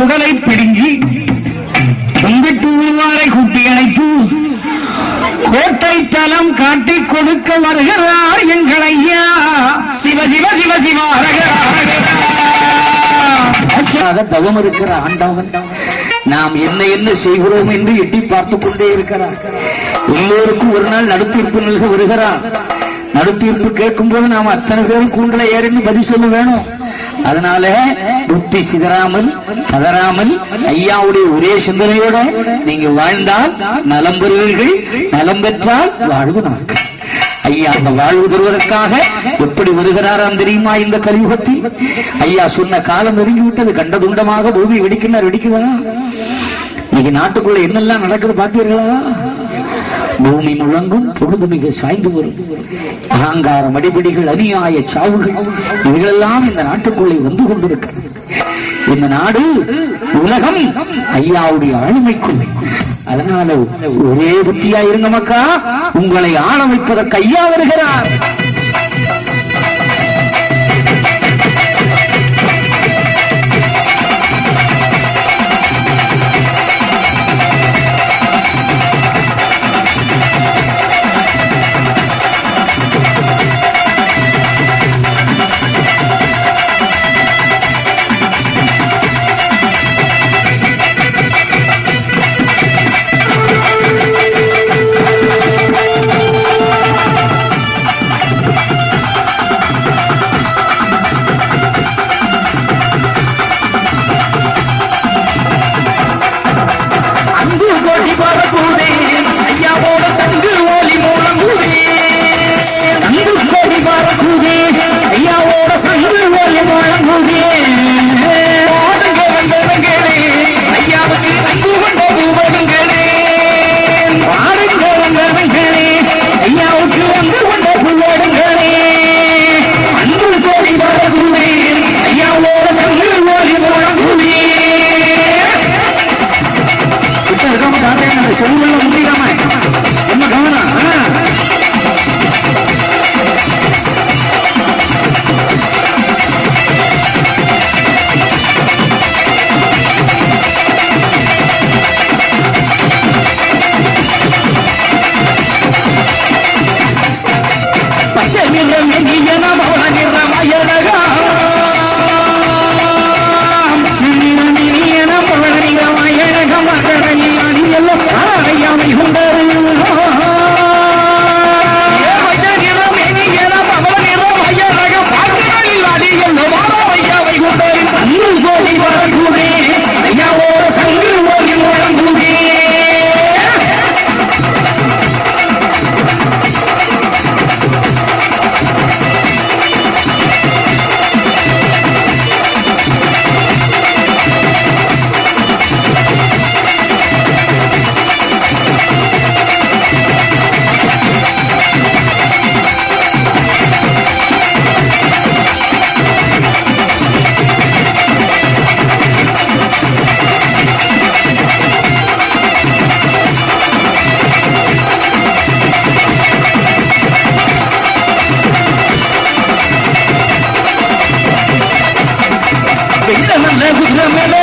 குடலை பிடுங்கி கும்பிட்டு கூட்டி அழைத்து கோட்டை தலம் காட்டி கொடுக்க வருகிறார் எங்கள் ஐயா. சிவ சிவ சிவ சிவ தவம் இருக்கிற ஆண்டவன். நாம் என்ன என்ன செய்கிறோம் என்று எட்டி பார்த்துக் கொண்டே இருக்கிறார். எல்லோருக்கும் ஒரு நாள் நடுத்தீர்ப்பு நல்க வருகிறார். நடுத்தீர்ப்பு கேட்கும் போது நாம் அத்தனை பேரும் கூண்டல ஏறின்னு பதில் சொல்ல வேணும். அதனால புத்தி சிதறாமல் பதறாமல் ஐயாவுடைய ஒரே சிந்தனையோட நீங்க வாழ்ந்தால் நலம் பெறுவீர்கள். நலம் பெற்றால் வாழ்வு நமக்கு. ஐயா அந்த வாழ்வு தருவதற்காக எப்படி வருகிறாராம் தெரியுமா இந்த கலியுகத்தில்? ஐயா சொன்ன காலம் நெருங்கி விட்டது கண்டதுண்டமாக பூமி வெடிக்கிறார் வெடிக்குதா? இன்னைக்கு நாட்டுக்குள்ள என்னெல்லாம் நடக்குது பார்த்தீர்களா? பூமி முழங்கும் பொழுது மிக சாய்ந்து வரும். அகங்கார அடிப்படிகள் அநியாய சாவுகள் இவைகளெல்லாம் இந்த நாட்டுக்குள்ளே வந்து கொண்டிருக்கிறது இந்த நாடு உலகம் ஐயாவுடைய ஆளுமைக்குள் அதனால ஒரே புத்தியா இருங்க மக்கா உங்களை ஆள வைப்பதற்கு ஐயா வருகிறார். காட்டுறேன் முடியாம. கவனம்? பச்சை நிறம் என வெள்ள நல்ல